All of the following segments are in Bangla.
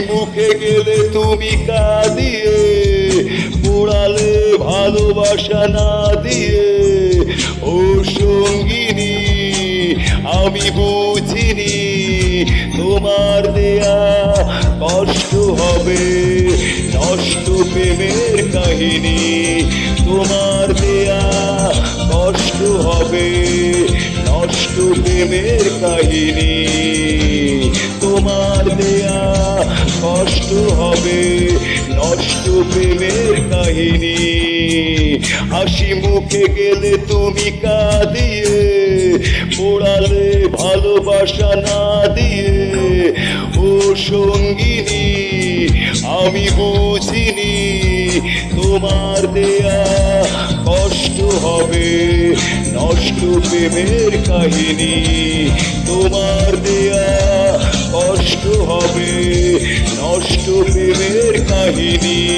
মুখে গেলে তুমি কাঁদিয়ে পোড়ালে ভালোবাসা না দিয়ে। ও সঙ্গিনী, আমি বুঝিনি, তোমার দেয়া কষ্ট হবে, নষ্ট প্রেমের কাহিনী। তোমার দেয়া কষ্ট হবে, নষ্ট প্রেমের কাহিনী। তোমার দেয়া কষ্ট হবে, নষ্ট প্রেমের কাহিনী। হাসি মুখে গেলে তুমি কাঁদিয়ে, পোড়ালে ভালোবাসা না দিয়ে। ও সঙ্গিনী, আমি বুঝিনি, তোমার দেয়া কষ্ট হবে নষ্ট প্রেমের কাহিনী তোমার দেয়া। কষ্ট হবে নষ্ট প্রেমের কাহিনী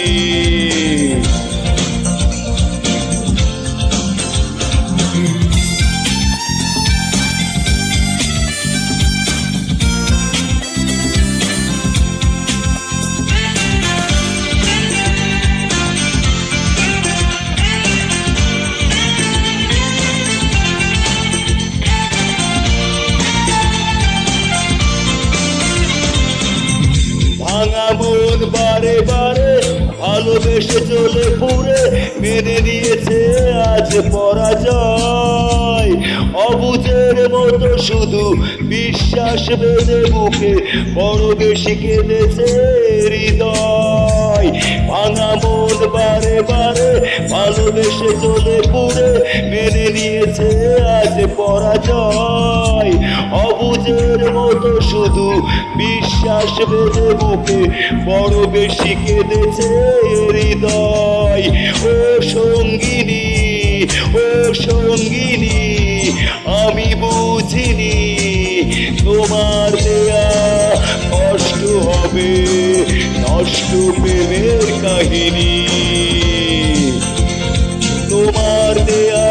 ভালোবেসে চলে পুরে মেনে নিয়েছে আজ পরাজয়। অবুঝের মতো শুধু বিশ্বাস বেঁধে বুকে বড় বেশি কেঁদেছে হৃদয়। ভাঙা মন বারে বারে ভালোবেসে চলে পুরে মেনে নিয়েছে আজ পরাজয়। অবুঝের মতো শুধু বিশ্বাস বেঁধে বুকে বড় বেশি কেঁদেছে হৃদয়। ও সঙ্গিনী ও সঙ্গিনী, আমি বুঝিনি তোমার দেয়া কষ্ট হবে, নষ্ট প্রেমের কাহিনী। তোমার দেয়া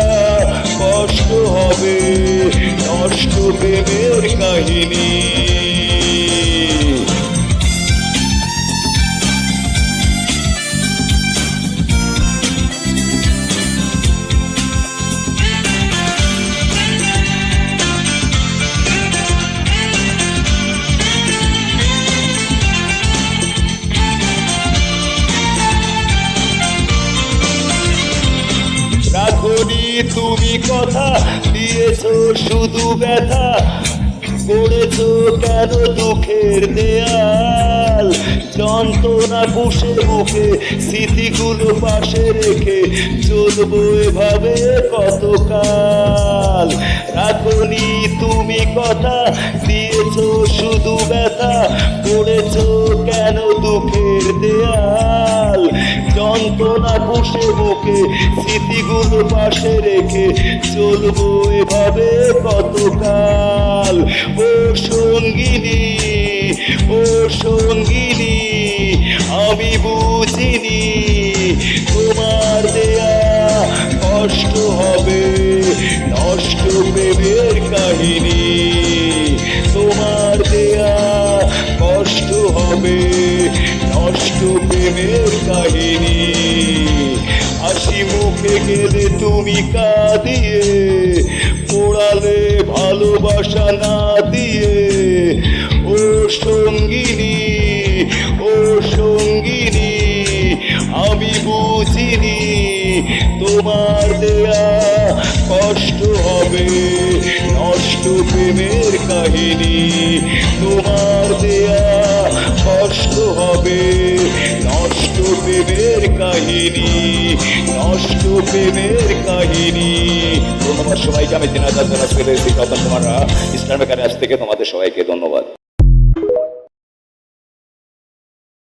নষ্ট প্রেমের কাহিনী তুমি কথা দিয়েছ শুধু ব্যথা। করেছ কেন দুঃখের দেয়াল? যন্ত্রণা পুষে বুকে স্মৃতিগুলো পাশে রেখে চলবো এভাবে কতকাল? রাখনি তুমি কথা দিয়েছ শুধু ব্যথা। করেছ কেন দুঃখের দেয়াল? যন্ত্রণা পুষে বুকে স্মৃতিগুলো পাশে রেখে চলবো এভাবে কতকাল? ও সঙ্গিনী ও সঙ্গিনী, আমি বুঝিনি তোমার দেয়া কষ্ট হবে, নষ্ট প্রেমের কাহিনী। তোমার দেয়া কষ্ট হবে নষ্ট প্রেমের কাহিনী। হাসি মুখে গেলে তুমি কাঁদিয়ে, পোড়ালে ভালোবাসা না দিয়ে। ও সঙ্গিনী ও সঙ্গিনী, আমি বুঝিনি তোমার দেয়া কষ্ট হবে নষ্ট প্রেমের কাহিনী। কাহিনী, নষ্ট প্রেমের কাহিনী। ধন্যবাদ সবাইকে, আমি দিনাজার জানা ফেলে কথা তোমার কাছে আজ থেকে তোমাদের সবাইকে ধন্যবাদ।